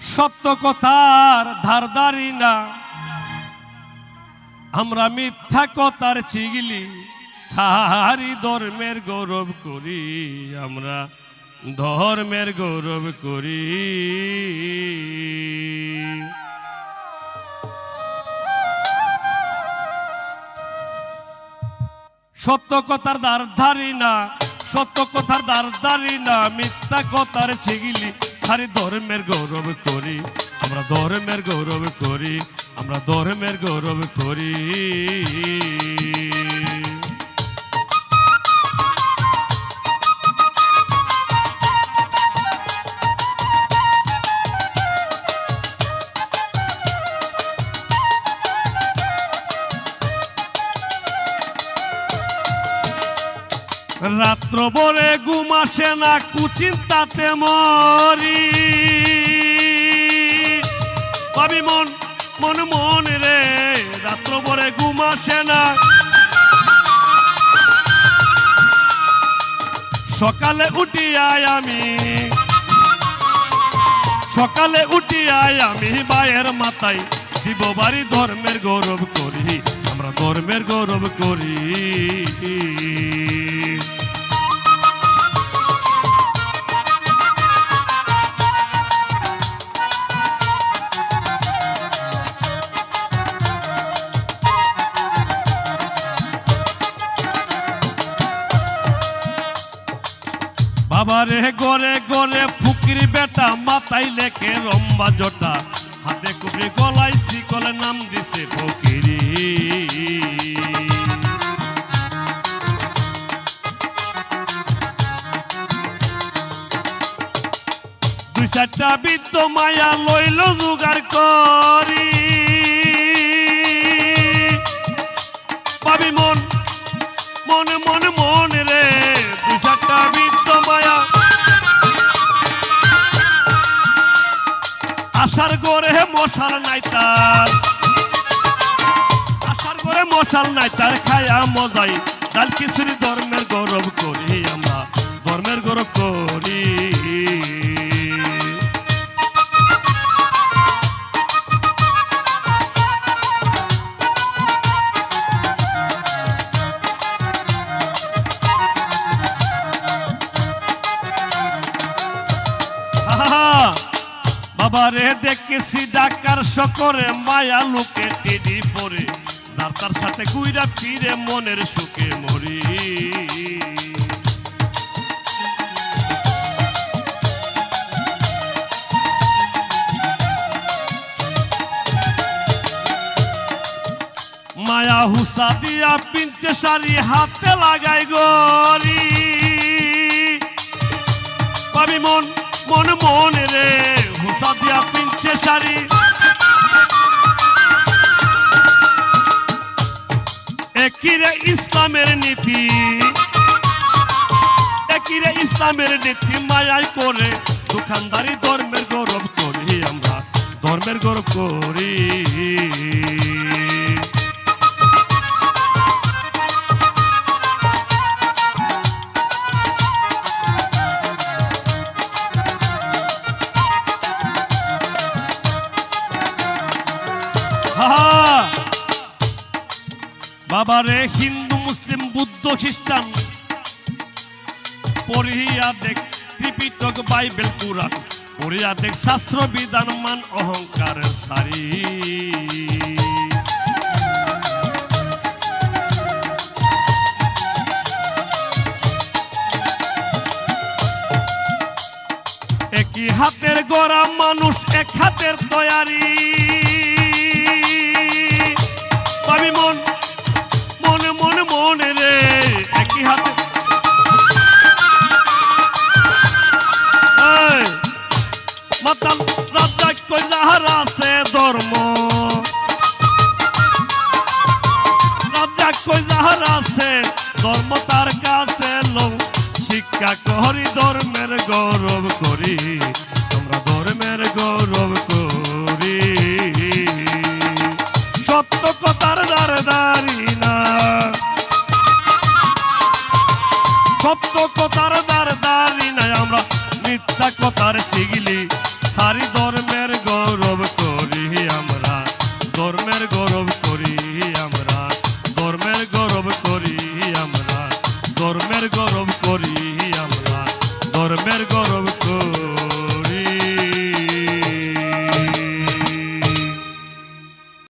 সত্য কথার ধারদারি না। আমরা মিথ্যা কথার চিগলি ছাড়ি ধর্মের গৌরব করি আমরা, ধর্মের গৌরব করি। সত্য কথার দ্বার না, সত্য কথার দ্বার না, মিথ্যা কথার ছিগিলি সারি ধর্মের গৌরব করি আমরা ধর্মের গৌরব করি আমরা ধর্মের গৌরব করি। রাত্র বরে ঘুম আসে না, কুচিন্তাতে মরি। ভাবি, মন মন মন রে, রাত্র বরে ঘুম আসে না। সকালে উঠিয়াই আমি, সকালে উঠিয়াই আমি বায়ের মাথায় দিব বাড়ি ধর্মের গৌরব করি, আমরা ধর্মের গৌরব করি। বাবারে গরে গরে ফুকির বেটা, মাথায় লেখে রম্বা জটা। হাতে কুপড়ি গলায় শিকলে নাম দিছে ফকিরি। দুই চারটা বৃদ্ধ মায়া লইল জোগাড় করি। পাবি মন মন মন মন রে। আশার গড়ে মশাল নাই তার। আশার গড়ে মশাল নাই তার, খায়া মজাই। ডাল কিশোরী ধর্মের গৌরব করি আমরা, ধর্মের গৌরব করি। বাবারে দেখেছি ডাকার সকরে মায়া লোকে টেডি পরে। যার তার সাথে গুইরা ফিরে মনের সুখে মরি। মায়া হুসা দিয়া পিঞ্চে শাড়ি হাতে লাগাই গরি। শাড়ি। একিরে ইসলামের নীতি। একিরে ইসলামের নীতি, মায়াই করে। দোকানদারি ধর্মের গৌরব করি আমরা, ধর্মের গৌরব করি। বাবারে হিন্দু, মুসলিম, বুদ্ধ, খ্রিস্টান, পড়িয়া দেখ, ত্রিপিটক, বাইবেল কুরআন পড়িয়া দেখ, শাস্ত্র, বিধান, মান অহংকারের সারি। একই হাতের গড়া মানুষ, এক হাতের তৈয়ারি। মাতাল রাজা কই যাহার ধর্ম। রাজা কই যাহার আছে, ধর্ম তার কাছে লও। শিক্ষা করি ধর্মের গৌরব করি, আমরা ধর্মের গৌরব করি। সত্য কথার দ্বার না। সত্য কথার দ্বার না আমরা মিথ্যা কথার চিগলি সারি ধর্মের গৌরব করি আমরা, ধর্মের গৌরব করি আমরা, ধর্মের গৌরব করি আমরা, ধর্মের গৌরব করি আমরা, ধর্মের গৌরব